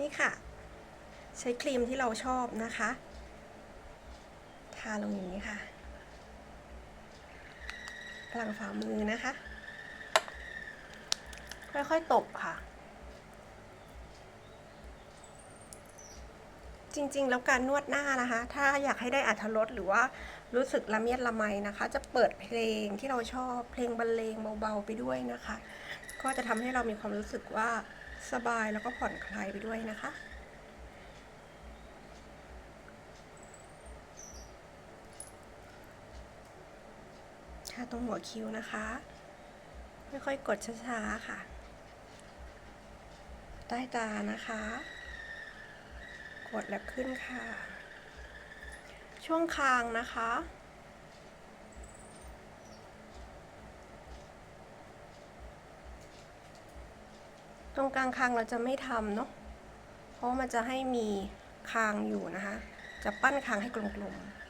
นี่ค่ะ ใช้ครีมที่เราชอบนะคะ ทาลงอย่างนี้ค่ะพลังฝ่ามือนะคะ ค่อยๆตบค่ะ จริง ๆ แล้วการนวดหน้านะคะ ถ้าอยากให้ได้อัธรสหรือว่ารู้สึกละเมียดละไมนะคะ จะเปิดเพลงที่เราชอบเพลงบรรเลงเบาๆไปด้วยนะคะ ก็จะทำให้เรามีความรู้สึกว่าสบายแล้วก็ผ่อนคลายไปด้วยนะคะ ค่ะตรงหัวคิ้วนะคะค่อยๆกดช้าๆค่ะ ใต้ตานะคะ กดแล้วขึ้นค่ะ ช่วงคางนะคะ ตรงกลางคางเราจะไม่ทำเนาะเพราะมันจะให้มีคางอยู่นะคะ จะปั้นคางให้กลมๆ